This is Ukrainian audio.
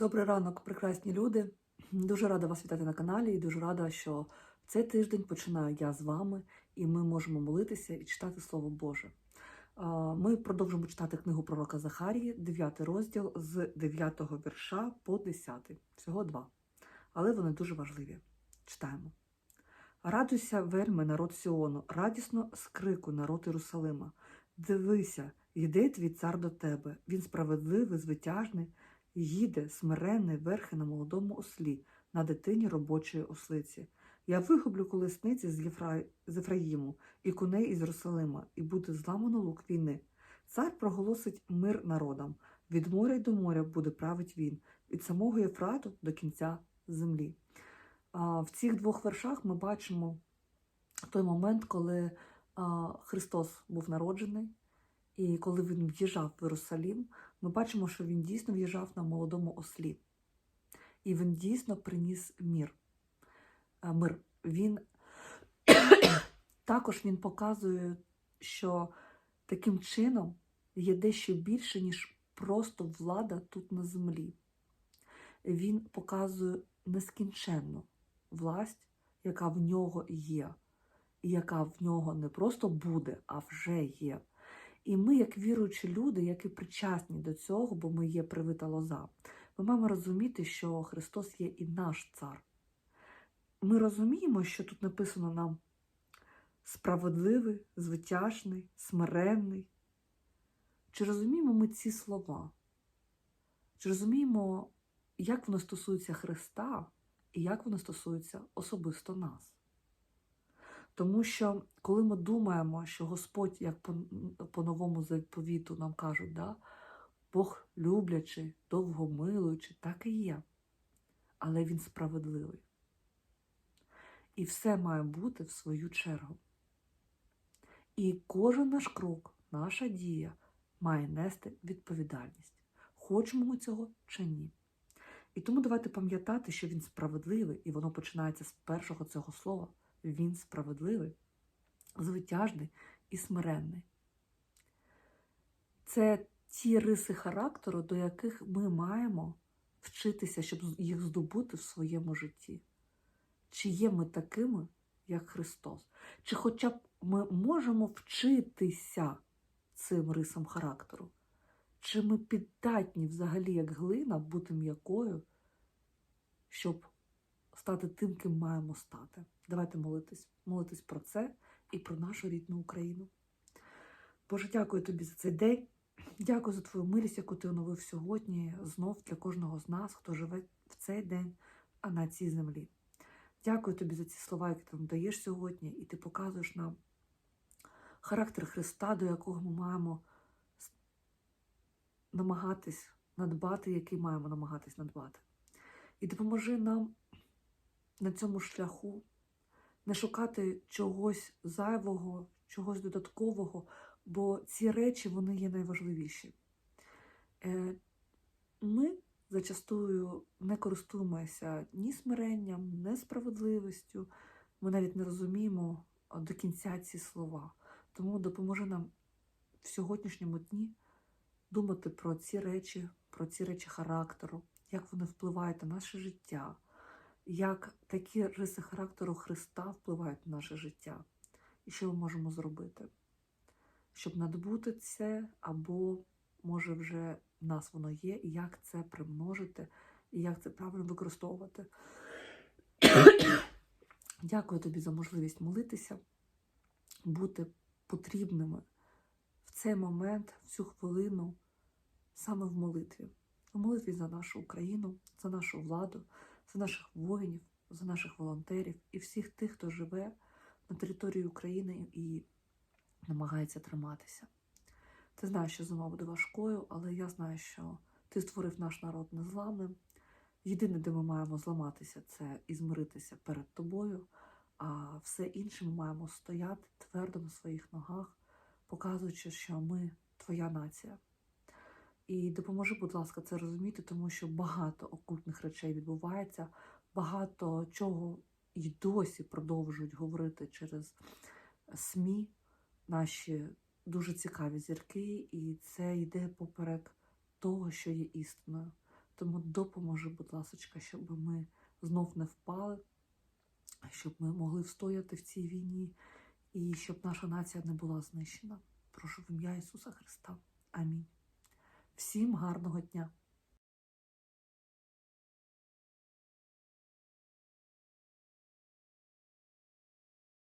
Добрий ранок, прекрасні люди. Дуже рада вас вітати на каналі і дуже рада, що цей тиждень починаю я з вами, і ми можемо молитися і читати Слово Боже. Ми продовжимо читати книгу пророка Захарії, 9 розділ з 9 вірша по 10. Всього два. Але вони дуже важливі. Читаємо. Радуйся, вельми, народ Сіону, радісно скрику народ Єрусалима. Дивися, йде твій цар до тебе. Він справедливий, звитяжний, їде смиренний верхи на молодому ослі, на дитині робочої ослиці. Я вигублю колесниці з, Єфра... з Ефраїму і коней із Єрусалима, і буде зламано лук війни. Цар проголосить мир народам. Від моря й до моря буде править він, від самого Єфрату до кінця землі. А, В цих двох вершах ми бачимо той момент, коли а, Христос був народжений, і коли він в'їжджав в Єрусалім, ми бачимо, що він дійсно в'їжджав на молодому ослі. І він дійсно приніс мір. Е, мир. Він також він показує, що таким чином є дещо більше, ніж просто влада тут на землі. Він показує нескінченну власть, яка в нього є, і яка в нього не просто буде, а вже є. І ми, як віруючі люди, які причасні до цього, бо ми є привита лоза, ми маємо розуміти, що Христос є і наш цар. Ми розуміємо, що тут написано нам справедливий, звитяжний, смиренний. Чи розуміємо ми ці слова? Чи розуміємо, як воно стосується Христа і як воно стосується особисто нас? Тому що коли ми думаємо, що Господь, як по, по новому заповіту нам кажуть, да, Бог люблячий, довгомилуючий, так і є. Але Він справедливий. І все має бути в свою чергу. І кожен наш крок, наша дія має нести відповідальність. Хочемо ми цього чи ні. І тому давайте пам'ятати, що він справедливий, і воно починається з першого цього слова. Він справедливий, звитяжний і смиренний. Це ті риси характеру, до яких ми маємо вчитися, щоб їх здобути в своєму житті. Чи є ми такими, як Христос? Чи хоча б ми можемо вчитися цим рисам характеру? Чи ми піддатні взагалі, як глина, бути м'якою, щоб стати тим, ким маємо стати? Давайте молитись, молитись про це і про нашу рідну Україну. Боже, дякую тобі за цей день. Дякую за твою милість, яку ти оновив сьогодні, знов для кожного з нас, хто живе в цей день, а на цій землі. Дякую тобі за ці слова, які ти нам даєш сьогодні, і ти показуєш нам характер Христа, до якого ми маємо намагатись надбати, який маємо намагатись надбати. І допоможи нам на цьому шляху не шукати чогось зайвого, чогось додаткового, бо ці речі вони є найважливіші. Е, Ми зачастую не користуємося ні смиренням, ні справедливістю. Ми навіть не розуміємо до кінця ці слова. Тому допоможи нам в сьогоднішньому дні думати про ці речі, про ці речі характеру, як вони впливають на наше життя, як такі риси характеру Христа впливають на наше життя, і що ми можемо зробити, щоб надбути це, або, може, вже в нас воно є, і як це примножити, і як це правильно використовувати. Дякую тобі за можливість молитися, бути потрібними в цей момент, в цю хвилину, саме в молитві. В молитві за нашу Україну, за нашу владу, за наших воїнів, за наших волонтерів і всіх тих, хто живе на території України і намагається триматися. Ти знаєш, що зима буде важкою, але я знаю, що ти створив наш народ незламним. Єдине, де ми маємо зламатися, це і змиритися перед тобою, а все інше ми маємо стояти твердо на своїх ногах, показуючи, що ми твоя нація. І допоможи, будь ласка, це розуміти, тому що багато окультних речей відбувається, багато чого і досі продовжують говорити через СМІ, наші дуже цікаві зірки, і це йде поперек того, що є істиною. Тому допоможи, будь ласочка, щоб ми знов не впали, щоб ми могли встояти в цій війні і щоб наша нація не була знищена. Прошу в ім'я Ісуса Христа. Всім гарного дня!